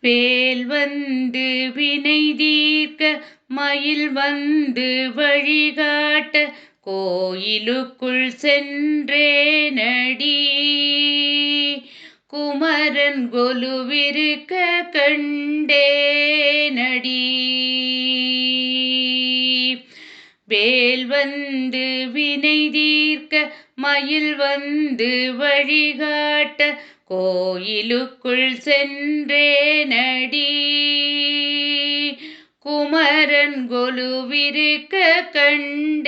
பேல் வந்து வினை தீர்க்க மயில் வந்து வழிகாட்ட கோயிலுக்குள் சென்றே நடி. குமரன் கொலுவிருக்க கண்டே நடி. வேல் வந்து வினை தீர்க்க மயில் வந்து வழிகாட்ட கோயிலுக்குள் சென்றேனடி. குமரன் கொலுவிருக்க கண்டேனடி.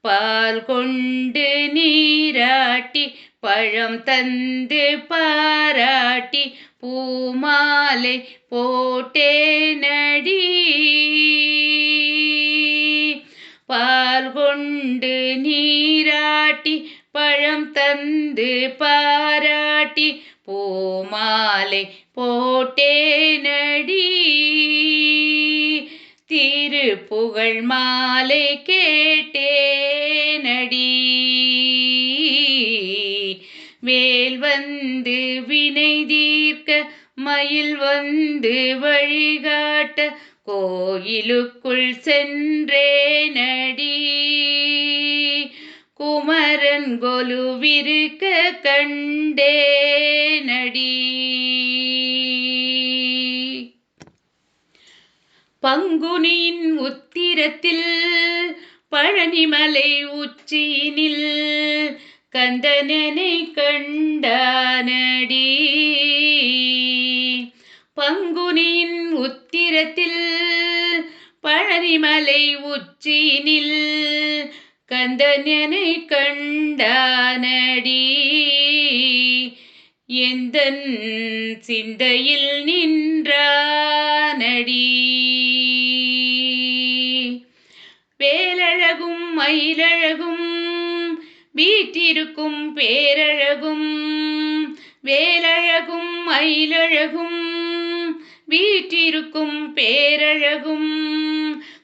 பால் கொண்டு நீராட்டி பழம் தந்து பாராட்டி பூமாலை போட்டேனடி. பால் கொண்டு நீராட்டி பழம் தந்து பாராட்டி பூமாலை போட்டேனடி திருப்புகழ் மாலை கேட்டேனடி வேல் வந்து வினை தீர்க்க மயில் வந்து வழிகாட்ட கோயிலுக்குள் சென்றேனடி குமரன் கொலுவிருக்க கண்டே நடி பங்குனியின் உத்திரத்தில் பழனிமலை உச்சியினில் கந்தனனை கண்டானடி. பங்குனியின் உத்திரத்தில் பழனிமலை உச்சியினில் கந்தனனை கண்டானடி. எந்த சிந்தையில் நின்றானடி. வேலழகும் மயிலழகும் வீட்டிருக்கும் பேரழகும் வேலழகும் மயிலழகும் வீட்டிருக்கும் பேரழகும்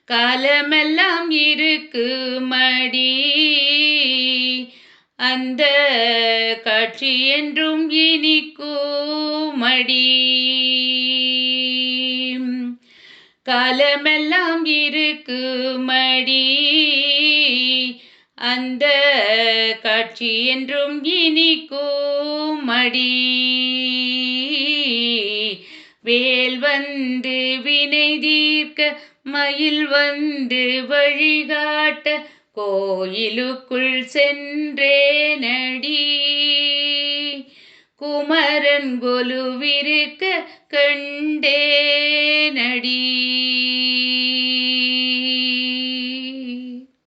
காலமெல்லாம் இருக்கு மடி. அந்த காட்சி என்றும் இனிக்குமடி காலமெல்லாம் இருக்கு மடி. அந்த காட்சி என்றும் இனிக்குமடி வேல் வந்து வினை தீர்க்க வாயில் வந்து வழிகாட்ட கோயிலுக்குள் சென்றேனடி. குமரன் கொலுவிருக்க கண்டேனடி.